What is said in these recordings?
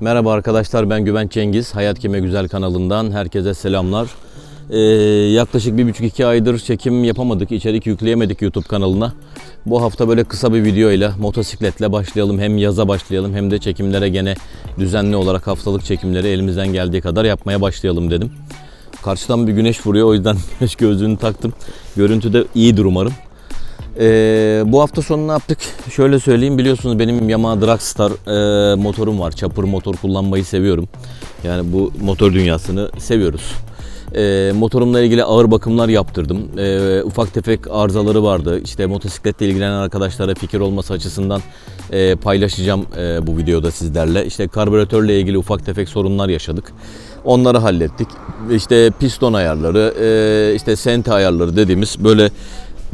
Merhaba arkadaşlar ben Güvenç Cengiz. Hayat Kime Güzel kanalından herkese selamlar. Ee, yaklaşık bir buçuk iki aydır çekim yapamadık, içerik yükleyemedik YouTube kanalına. Bu hafta böyle kısa bir videoyla motosikletle başlayalım. Hem yaza başlayalım hem de çekimlere gene düzenli olarak haftalık çekimleri elimizden geldiği kadar yapmaya başlayalım dedim. Karşıdan bir güneş vuruyor o yüzden güneş gözlüğünü taktım. Görüntü de iyidir umarım. Ee, bu hafta sonu ne yaptık? Şöyle söyleyeyim biliyorsunuz benim Yamaha Dragstar e, motorum var. Chopper motor kullanmayı seviyorum. Yani bu motor dünyasını seviyoruz. E, motorumla ilgili ağır bakımlar yaptırdım. E, ufak tefek arızaları vardı. İşte motosikletle ilgilenen arkadaşlara fikir olması açısından e, paylaşacağım e, bu videoda sizlerle. İşte karbüratörle ilgili ufak tefek sorunlar yaşadık. Onları hallettik. İşte piston ayarları, e, işte sente ayarları dediğimiz böyle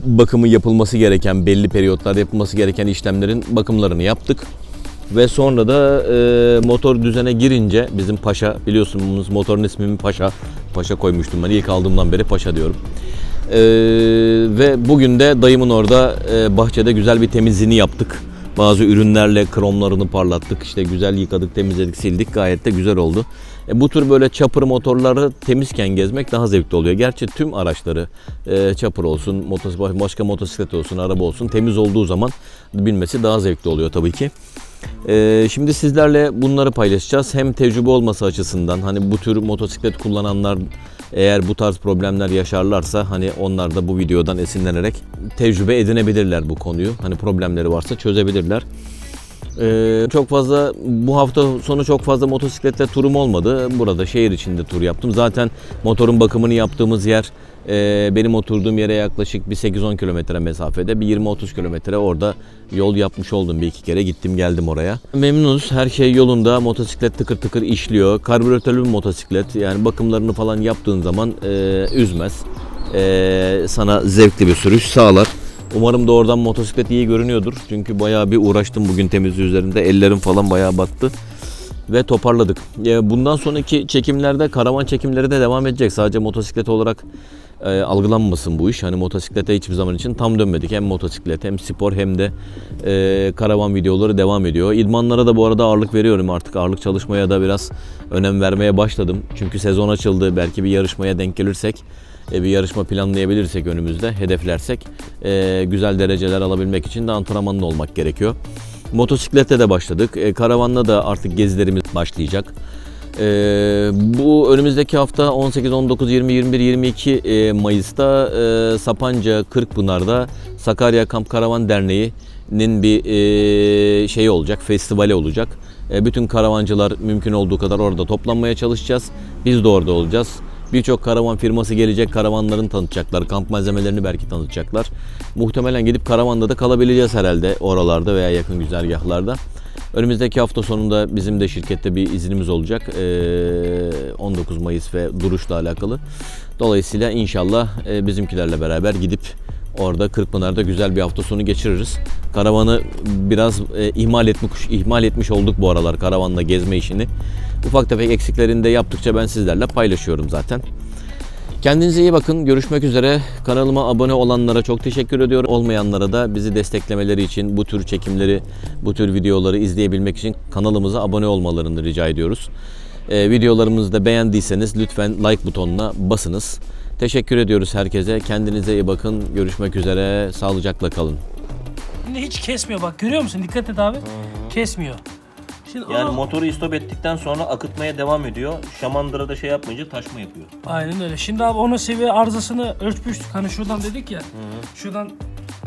bakımı yapılması gereken, belli periyotlarda yapılması gereken işlemlerin bakımlarını yaptık. Ve sonra da e, motor düzene girince bizim Paşa biliyorsunuz motorun ismini Paşa. Paşa koymuştum ben ilk aldığımdan beri Paşa diyorum. E, ve bugün de dayımın orada e, bahçede güzel bir temizliğini yaptık. Bazı ürünlerle kromlarını parlattık. işte güzel yıkadık, temizledik, sildik. Gayet de güzel oldu. E, bu tür böyle çapır motorları temizken gezmek daha zevkli oluyor. Gerçi tüm araçları e, çapır olsun, motos, başka motosiklet olsun, araba olsun temiz olduğu zaman binmesi daha zevkli oluyor tabii ki. E, şimdi sizlerle bunları paylaşacağız. Hem tecrübe olması açısından hani bu tür motosiklet kullananlar eğer bu tarz problemler yaşarlarsa hani onlar da bu videodan esinlenerek tecrübe edinebilirler bu konuyu. Hani problemleri varsa çözebilirler. Ee, çok fazla bu hafta sonu çok fazla motosikletle turum olmadı. Burada şehir içinde tur yaptım. Zaten motorun bakımını yaptığımız yer e, benim oturduğum yere yaklaşık bir 8-10 kilometre mesafede. Bir 20-30 kilometre orada yol yapmış oldum bir iki kere. Gittim geldim oraya. Memnunuz. Her şey yolunda. Motosiklet tıkır tıkır işliyor. Karbüratörlü bir motosiklet. Yani bakımlarını falan yaptığın zaman e, üzmez. E, sana zevkli bir sürüş sağlar. Umarım da oradan motosiklet iyi görünüyordur. Çünkü bayağı bir uğraştım bugün temizliği üzerinde. Ellerim falan bayağı battı. Ve toparladık. Bundan sonraki çekimlerde karavan çekimleri de devam edecek. Sadece motosiklet olarak e, algılanmasın bu iş. Hani motosiklete hiçbir zaman için tam dönmedik. Hem motosiklet hem spor hem de e, karavan videoları devam ediyor. İdmanlara da bu arada ağırlık veriyorum artık. Ağırlık çalışmaya da biraz önem vermeye başladım. Çünkü sezon açıldı. Belki bir yarışmaya denk gelirsek e, bir yarışma planlayabilirsek önümüzde, hedeflersek e, güzel dereceler alabilmek için de antrenmanlı olmak gerekiyor. Motosiklete de başladık. E, karavanla da artık gezilerimiz başlayacak. E, bu önümüzdeki hafta 18, 19, 20, 21, 22 e, Mayıs'ta e, Sapanca Kırkpınar'da Sakarya Kamp Karavan Derneği'nin bir e, şeyi olacak, festivali olacak. E, bütün karavancılar mümkün olduğu kadar orada toplanmaya çalışacağız. Biz de orada olacağız. Birçok karavan firması gelecek, karavanlarını tanıtacaklar, kamp malzemelerini belki tanıtacaklar. Muhtemelen gidip karavanda da kalabileceğiz herhalde oralarda veya yakın güzergahlarda. Önümüzdeki hafta sonunda bizim de şirkette bir iznimiz olacak. Ee, 19 Mayıs ve duruşla alakalı. Dolayısıyla inşallah e, bizimkilerle beraber gidip orada Kırkpınar'da güzel bir hafta sonu geçiririz. Karavanı biraz e, ihmal etmiş ihmal etmiş olduk bu aralar karavanla gezme işini. Ufak tefek eksiklerini de yaptıkça ben sizlerle paylaşıyorum zaten. Kendinize iyi bakın. Görüşmek üzere. Kanalıma abone olanlara çok teşekkür ediyorum. Olmayanlara da bizi desteklemeleri için bu tür çekimleri, bu tür videoları izleyebilmek için kanalımıza abone olmalarını rica ediyoruz. Ee, videolarımızı da beğendiyseniz lütfen like butonuna basınız. Teşekkür ediyoruz herkese. Kendinize iyi bakın. Görüşmek üzere. Sağlıcakla kalın. Hiç kesmiyor bak görüyor musun? Dikkat et abi. Kesmiyor. Şimdi Yani onu- motoru istop ettikten sonra akıtmaya devam ediyor. Şamandıra'da şey yapmayınca taşma yapıyor. Aynen öyle. Şimdi abi onun seviye arızasını ölçmüştük. Hani şuradan dedik ya. Şuradan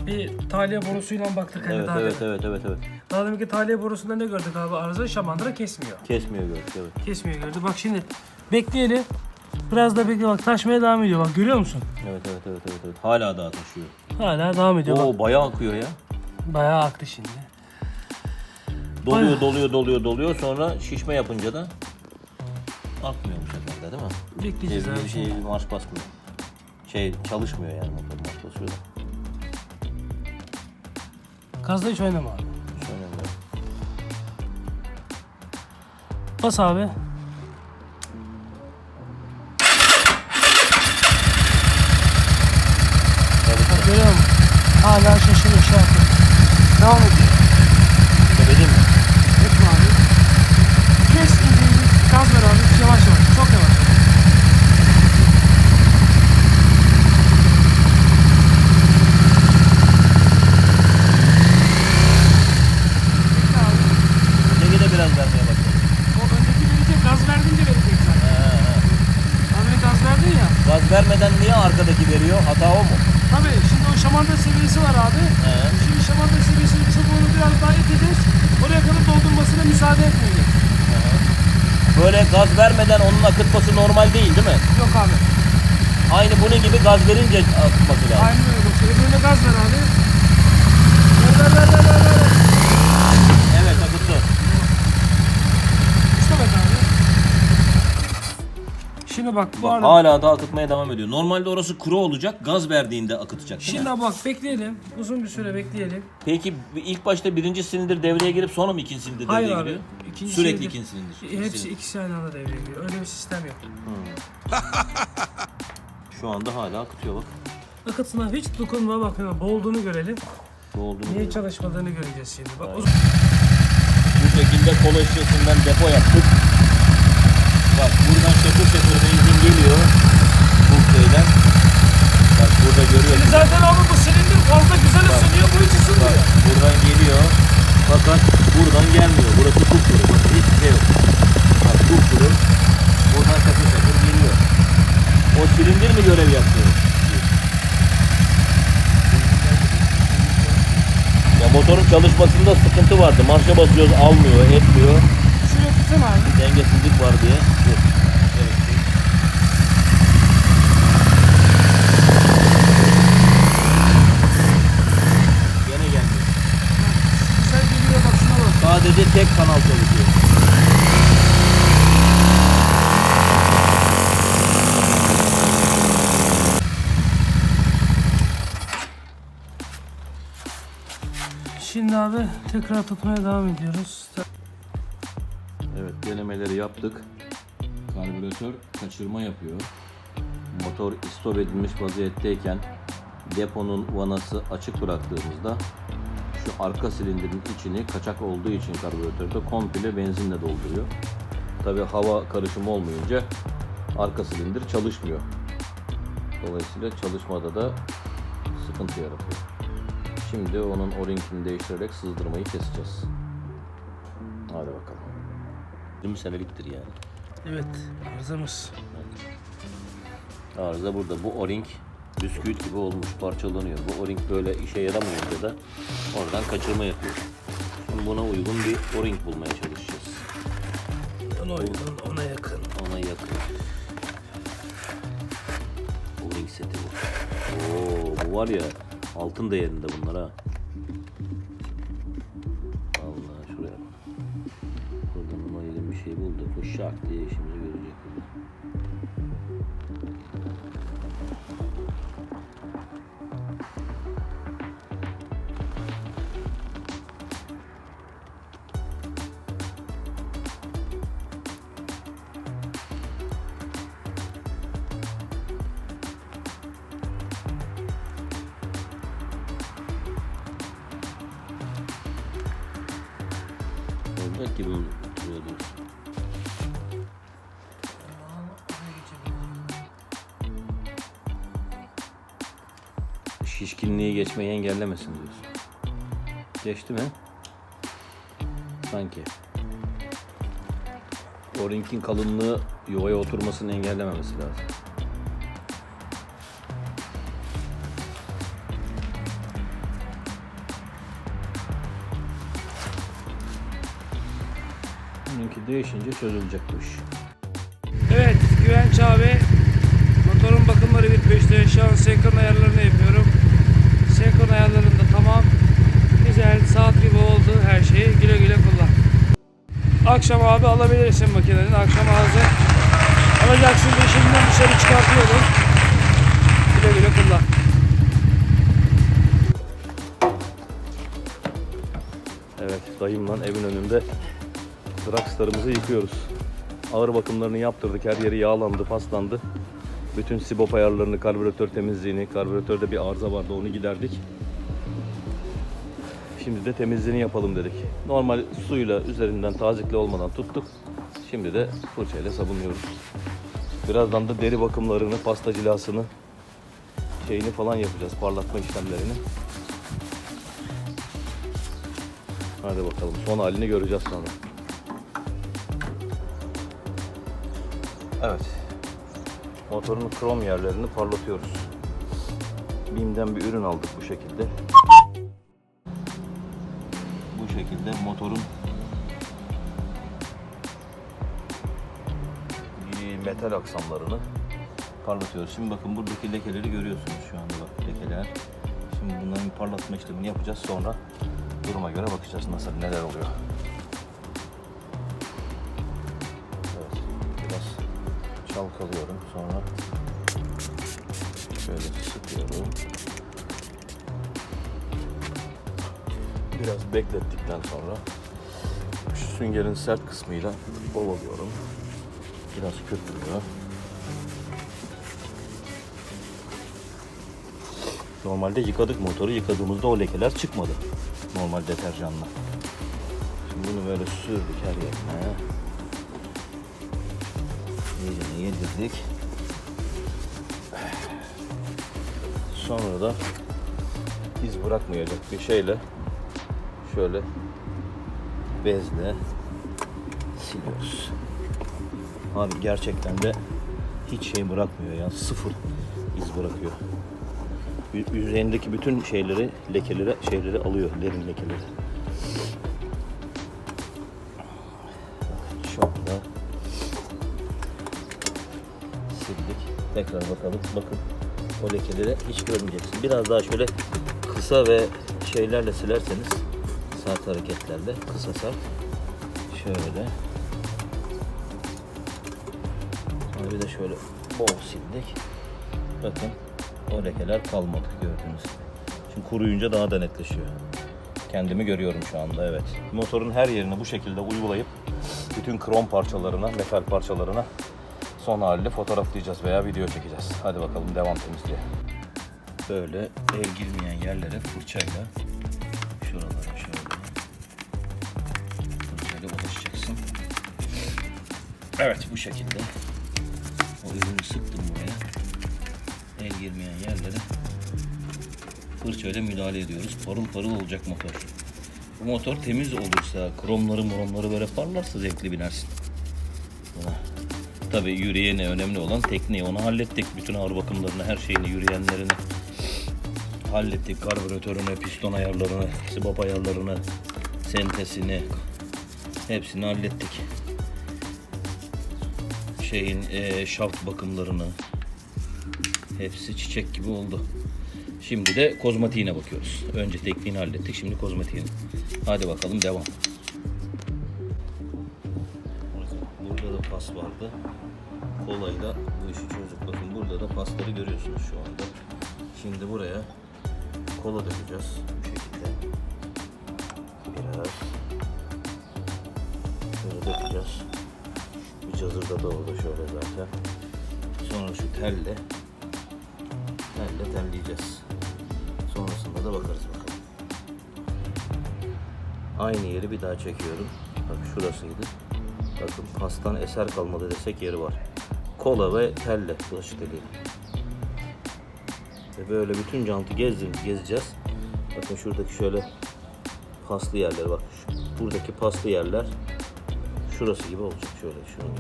bir tahliye borusuyla baktık hani Evet daha evet evet evet evet. Daha demin ki tahliye borusunda ne gördük abi? Arıza şamandıra kesmiyor. Kesmiyor gördük evet. Kesmiyor gördü. Bak şimdi bekleyelim. Biraz da bekle bak taşmaya devam ediyor bak görüyor musun? Evet evet evet evet. evet. Hala daha taşıyor. Hala devam ediyor bak. Oo bayağı akıyor ya. Bayağı aktı şimdi. Doluyor Ay. doluyor doluyor doluyor sonra şişme yapınca da akmıyor bu sefer de değil mi? Bekleyeceğiz Şey, abi şey, şimdi. marş basmıyor. Şey çalışmıyor yani motor marş basıyor da. Gazda hiç oynama abi. Hiç önemli değil. Bas abi. Bak görüyor musun? Hala şaşırıyor şey yapıyor. Devam ediyor. Gaz ver abi yavaş yavaş. Çok yavaş. Biraz vermeye başladı. O öndeki verecek. Gaz verdiğince verecek zaten. He, gaz verdin ya. Gaz vermeden niye arkadaki veriyor? Hata o mu? Tabii şimdi o şamanda seviyesi var abi. He. Şimdi şamanda seviyesinin çubuğunu biraz daha iteceğiz. Oraya kadar doldurmasına müsaade etmeyeceğiz. He. Böyle gaz vermeden onun akıtması normal değil değil mi? Yok abi. Aynı bunun gibi gaz verince akıtması lazım. Aynen öyle. Şöyle böyle gaz ver abi. Ver ver ver ver ver. ver. Evet akıttı. İstemez abi. Şimdi bak bu arada. hala da akıtmaya devam ediyor. Normalde orası kuru olacak, gaz verdiğinde akıtacak değil mi? Şimdi bak bekleyelim. Uzun bir süre bekleyelim. Peki ilk başta birinci silindir devreye girip sonra mı ikinci silindir Hayır devreye abi. giriyor? İkinci Sürekli silindir- ikinci silindir. Hepsi Silindir. ikisi aynı anda devreye giriyor. Öyle bir sistem yok. Şu anda hala akıtıyor bak. Akıtına hiç dokunma bak hemen boğulduğunu görelim. Ne olduğunu Niye çalışmadığını göreceğiz şimdi. Bak o Bu şekilde kola şişesinden depo yaptık. Bak buradan şakır şakır benzin geliyor. Bu şeyden. Bak burada görüyorsun. Şimdi zaten abi bu silindir fazla güzel ısınıyor. Bu hiç Bak ısınmıyor. buradan geliyor. Fakat buradan gelmiyor. Burası kupkuru. Bak hiçbir şey yok. Bak kupkuru. Buradan şakır şakır geliyor. O silindir mi görev yapıyor? Ya motorun çalışmasında sıkıntı vardı. Marşa basıyoruz almıyor, etmiyor. Şuraya tutsana abi. Dengesizlik var diye. Evet. Gene gelmiyor. Sen geliyor bak şuna bak. Sadece tek kanal çalışıyor. Şimdi abi tekrar tutmaya devam ediyoruz. Evet denemeleri yaptık. Karbüratör kaçırma yapıyor. Motor istop edilmiş vaziyetteyken deponun vanası açık bıraktığımızda şu arka silindirin içini kaçak olduğu için karbüratörde komple benzinle dolduruyor. Tabi hava karışımı olmayınca arka silindir çalışmıyor. Dolayısıyla çalışmada da sıkıntı yaratıyor. Şimdi onun o-ringini değiştirerek sızdırmayı keseceğiz. Hadi bakalım. 20 seneliktir yani. Evet arızamız. Arıza burada. Bu o-ring bisküvit gibi olmuş, parçalanıyor. Bu o-ring böyle işe yaramayınca da oradan kaçırma yapıyor. Şimdi buna uygun bir o-ring bulmaya çalışacağız. Ona uygun ona yakın. Ona yakın. O-ring seti bu. Oo, bu var ya altın değerinde bunlar ha. Bu şak diye işimizi görecek. Olacak gibi Şişkinliği geçmeyi engellemesin diyorsun. Geçti mi? Sanki. O ringin kalınlığı yuvaya oturmasını engellememesi lazım. Bununki değişince çözülecek bu iş. Evet Güvenç abi motorun bakımları bitmişti. Şu an senkron ayarlarını yapıyorum. Senkron ayarlarında tamam. Güzel saat gibi oldu her şeyi. Güle güle kullan. Akşam abi alabilirsin makinenin. Akşam ağzı alacaksın diye şimdiden dışarı çıkartıyorum. Güle güle kullan. Evet, dayımla evin önünde Dragstar'ımızı yıkıyoruz. Ağır bakımlarını yaptırdık. Her yeri yağlandı, paslandı. Bütün sibop ayarlarını, karbüratör temizliğini, karbüratörde bir arıza vardı onu giderdik. Şimdi de temizliğini yapalım dedik. Normal suyla üzerinden tazikli olmadan tuttuk. Şimdi de fırçayla sabunluyoruz. Birazdan da deri bakımlarını, pasta cilasını, şeyini falan yapacağız, parlatma işlemlerini. Hadi bakalım son halini göreceğiz sonra. Evet. Motorun krom yerlerini parlatıyoruz. BİM'den bir ürün aldık bu şekilde. Bu şekilde motorun metal aksamlarını parlatıyoruz. Şimdi bakın buradaki lekeleri görüyorsunuz şu anda bak lekeler. Şimdi bunların parlatma işlemini yapacağız. Sonra duruma göre bakacağız nasıl neler oluyor. Evet, biraz çalkalıyorum. Sonra şöyle sıkıyorum. Biraz beklettikten sonra şu süngerin sert kısmıyla ovalıyorum. Biraz köpürüyor. Normalde yıkadık motoru. Yıkadığımızda o lekeler çıkmadı. Normal deterjanla. Şimdi bunu böyle sürdük her yerine. İyice yedirdik. Sonra da iz bırakmayacak bir şeyle şöyle bezle siliyoruz. Abi gerçekten de hiç şey bırakmıyor ya. Sıfır iz bırakıyor. Ü- Yüzeyindeki bütün şeyleri, lekeleri, şeyleri alıyor. Derin lekeleri. Şu anda sildik. Tekrar bakalım. Bakın o lekeleri hiç görmeyeceksin. Biraz daha şöyle kısa ve şeylerle silerseniz sert hareketlerle kısa sert şöyle Sonra bir de şöyle bol sildik. Bakın o lekeler kalmadı gördüğünüz gibi. Şimdi kuruyunca daha da netleşiyor. Kendimi görüyorum şu anda evet. Motorun her yerini bu şekilde uygulayıp bütün krom parçalarına, metal parçalarına son haliyle fotoğraflayacağız veya video çekeceğiz. Hadi bakalım devam temizliğe. Böyle el girmeyen yerlere fırçayla şuralara şöyle fırçayla ulaşacaksın. Evet bu şekilde. O ürünü sıktım buraya. El girmeyen yerlere fırçayla müdahale ediyoruz. Parıl parıl olacak motor. Bu motor temiz olursa, kromları moromları böyle parlarsa zevkli binersin. Tabii yürüyene önemli olan tekniği. Onu hallettik. Bütün ağır bakımlarını, her şeyini, yürüyenlerini hallettik. Karbüratörünü, piston ayarlarını, sibop ayarlarını, sentesini hepsini hallettik şeyin eee şaft bakımlarını hepsi çiçek gibi oldu. Şimdi de kozmatiğine bakıyoruz. Önce tekniğini hallettik. Şimdi kozmatiğini. Hadi bakalım devam. Pas vardı. Kolayla bu işi çözdük. Bakın burada da pasları görüyorsunuz şu anda. Şimdi buraya kola dökeceğiz. Bu şekilde. Biraz. Şöyle dökeceğiz. Bir cazırda da oldu şöyle zaten. Sonra şu telle telle telleyeceğiz. Sonrasında da bakarız bakalım. Aynı yeri bir daha çekiyorum. Bak şurasıydı. Bakın pastan eser kalmadı desek yeri var. Kola ve telle bulaşık deliği. Ve böyle bütün jantı gezdim, gezeceğiz. Bakın şuradaki şöyle paslı yerler bak. Şu- buradaki paslı yerler şurası gibi olacak şöyle şunun.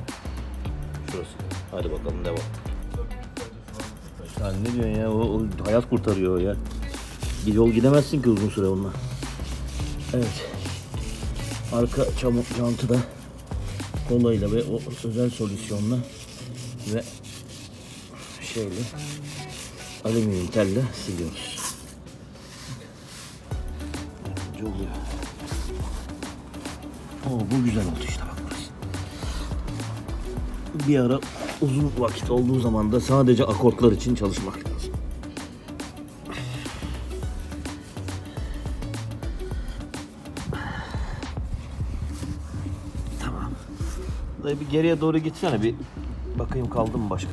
Şurası. Hadi bakalım devam. Sen ne diyorsun ya? O, o hayat kurtarıyor ya. Bir yol gidemezsin ki uzun süre onunla. Evet. Arka çamur jantı da kolayla ve o özel solüsyonla ve şeyle alüminyum telle siliyoruz. Yardımcı oluyor. Oo, bu güzel oldu işte bak burası. Bir ara uzun vakit olduğu zaman da sadece akortlar için çalışmak Bir geriye doğru gitsene bir bakayım kaldı mı başka?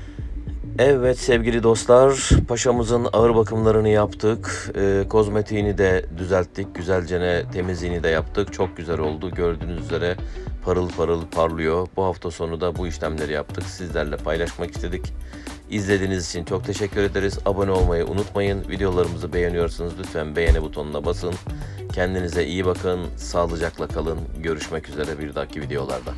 Evet sevgili dostlar, paşamızın ağır bakımlarını yaptık. Ee, kozmetiğini de düzelttik. Güzelce temizliğini de yaptık. Çok güzel oldu. Gördüğünüz üzere parıl parıl parlıyor. Bu hafta sonu da bu işlemleri yaptık. Sizlerle paylaşmak istedik. İzlediğiniz için çok teşekkür ederiz. Abone olmayı unutmayın. Videolarımızı beğeniyorsanız lütfen beğeni butonuna basın. Kendinize iyi bakın. Sağlıcakla kalın. Görüşmek üzere bir dahaki videolarda.